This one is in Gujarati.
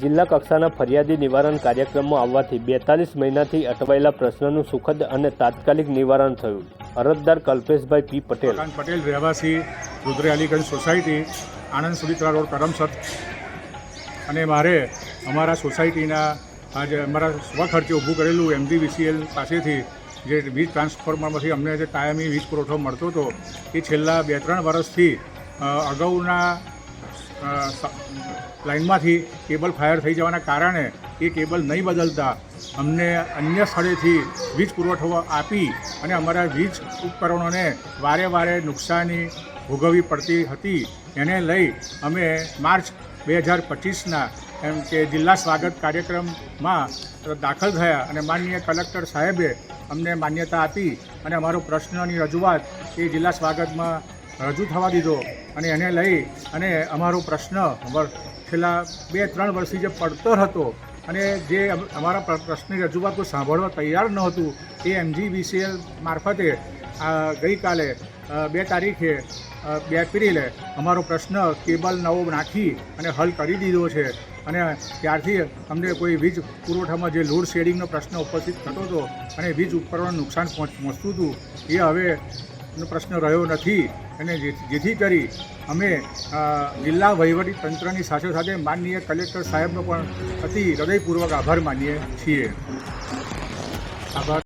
જિલ્લા કક્ષાના ફરિયાદી નિવારણ કાર્યક્રમમાં આવવાથી બેતાલીસ મહિનાથી અટવાયેલા પ્રશ્નનું સુખદ અને તાત્કાલિક નિવારણ થયું. અરજદાર કલ્પેશભાઈ પી પટેલ. પટેલ, રહેવાસી રુદ્રે અલીગંજ સોસાયટી, આણંદ સુડિત્રા રોડ, કરમસદ. અને મારે અમારા સોસાયટીના આજે અમારા સ્વખર્ચે ઊભું કરેલું એમડીવીસીએલ પાસેથી જે વીજ ટ્રાન્સફોર્મરમાંથી અમને જે કાયમી વીજ પુરવઠો મળતો હતો, એ છેલ્લા બે ત્રણ વર્ષથી અગાઉના લાઇનમાંથી કેબલ ફાયર થઈ જવાના કારણે એ કેબલ નહીં બદલતા અમને અન્ય સ્થળેથી વીજ પુરવઠો આપી અને અમારા વીજ ઉપકરણોને વારે વારે નુકસાની ભોગવવી પડતી હતી. એને લઈ અમે માર્ચ બે હજાર પચીસના એમ કે જિલ્લા સ્વાગત કાર્યક્રમમાં દાખલ થયા અને માનનીય કલેક્ટર સાહેબે અમને માન્યતા આપી અને અમારો પ્રશ્નની રજૂઆત એ જિલ્લા સ્વાગતમાં રજૂ થવા દીધો અને એને લઈ અને અમારો પ્રશ્ન છેલ્લા બે, ત્રણ વર્ષથી જે પડતો હતો અને જે અમારા પ્રશ્નની રજૂઆત સાંભળવા તૈયાર નહોતું, એ એમજીબીસીએલ મારફતે ગઈકાલે બે તારીખે બે એપ્રિલે અમારો પ્રશ્ન કેબલ નવો નાખી અને હલ કરી દીધો છે. અને ત્યારથી અમને કોઈ વીજ પુરવઠામાં જે લોડ શેડિંગનો પ્રશ્ન ઉપસ્થિત થતો હતો અને વીજ ઉપકરણોને નુકસાન પહોંચ, પહોંચતું હતું, એ હવે પ્રશ્ન રહ્યો નથી. અને જેથી કરી અમે જિલ્લા વહીવટી તંત્રની સાથે સાથે માનનીય કલેક્ટર સાહેબનો પણ અતિ હૃદયપૂર્વક આભાર માનીએ છીએ. આભાર.